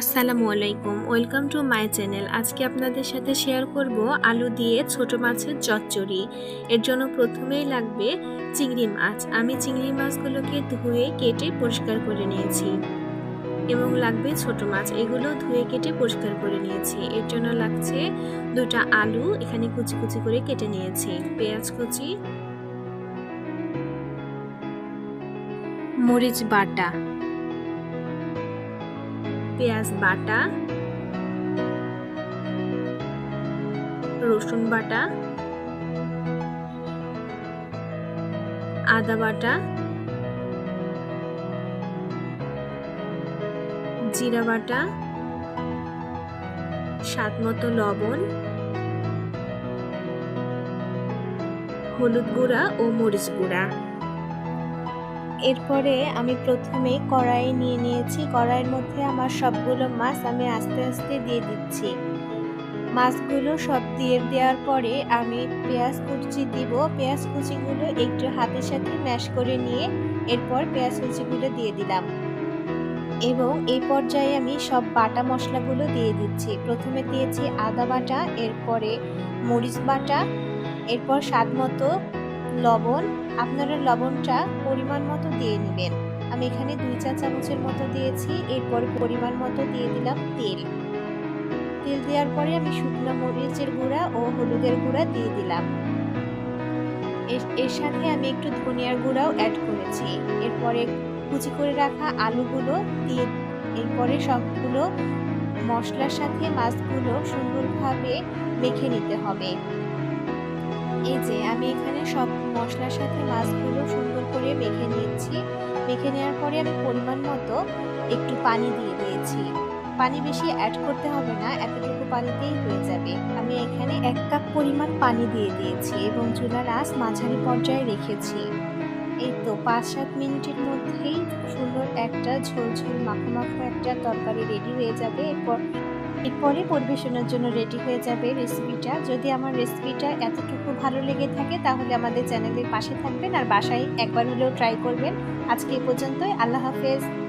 আসসালামু আলাইকুম। Welcome to my channel. আজকে আপনাদের সাথে শেয়ার করব আলু দিয়ে ছোট মাছের চচ্চড়ি। এর জন্য প্রথমেই লাগবে চিংড়ি মাছ। আমি চিংড়ি মাছগুলোকে ধুয়ে, কেটে পরিষ্কার করে নিয়েছি এবং লাগবে ছোট মাছ। এগুলো ধুয়ে, কেটে পরিষ্কার করে নিয়েছি। এর জন্য লাগছে দুটা আলু। এখানে কুচি কুচি করে কেটে নিয়েছি। পেঁয়াজ কুচি, মরিচ বাটা। পেঁয়াজ বাটা, রসুন বাটা, আদা বাটা, জিরা বাটা, স্বাদ মতো লবণ, হলুদ গুঁড়া ও মরিচ গুঁড়া। এরপরে আমি প্রথমে কড়াই নিয়ে নিয়েছি। কড়াইয়ের মধ্যে আমার সবগুলো মাছ আমি আস্তে আস্তে দিয়ে দিচ্ছি। মাছগুলো সব দিয়ে দেওয়ার পরে আমি পেঁয়াজ কুচি দিব। পেঁয়াজ কুচিগুলো একটু হাতের সাথে ম্যাশ করে নিয়ে এরপর পেঁয়াজ কুচিগুলো দিয়ে দিলাম। এবং এই পর্যায়ে আমি সব বাটা মশলাগুলো দিয়ে দিচ্ছি। প্রথমে দিয়েছি আদা বাটা, এরপরে মরিচ বাটা, এরপর স্বাদ মতো লবণ, আপনারা লবণটা পরিমাণ মতো দিয়ে নেবেন। আমি এখানে দুই চা চামচের মতো দিয়েছি, এরপর পরিমাণ মতো দিয়ে দিলাম তেল। তেল দেওয়ার পরে আমি শুকনো মরিচের গুঁড়া ও হলুদের গুঁড়া দিয়ে দিলাম। এর সাথে আমি একটু ধনিয়ার গুঁড়াও অ্যাড করেছি। এরপরে কুচি করে রাখা আলুগুলো দিয়ে, এরপরে সবগুলো মশলার সাথে মাছগুলো সুন্দরভাবে মেখে নিতে হবে। এই যে আমি এখানে সব মশলার সাথে মাছগুলো সুন্দর করে মেখে নিয়েছি। মেখে নেওয়ার পরে আমি পরিমাণ মতো একটু পানি দিয়ে দিয়েছি। পানি বেশি অ্যাড করতে হবে না, এতটুকু পানিতেই হয়ে যাবে। আমি এখানে এক কাপ পরিমাণ পানি দিয়ে দিয়েছি এবং চুলার আঁচ মাঝারি পর্যায়ে রেখেছি। এই তো পাঁচ সাত মিনিটের মধ্যেই সুন্দর একটা ঝোল ঝোল মাখো মাখো একটা তরকারি রেডি হয়ে যাবে। এরপর এরপরে পরিবেশনের জন্য রেডি হয়ে যাবে রেসিপিটা যদি আমার রেসিপিটা এতটুকু ভালো লেগে থাকে, তাহলে আমাদের চ্যানেলের পাশে থাকবেন আর বাসায় একবার হলেও ট্রাই করবেন। আজকে এ পর্যন্তই। আল্লাহ হাফেজ।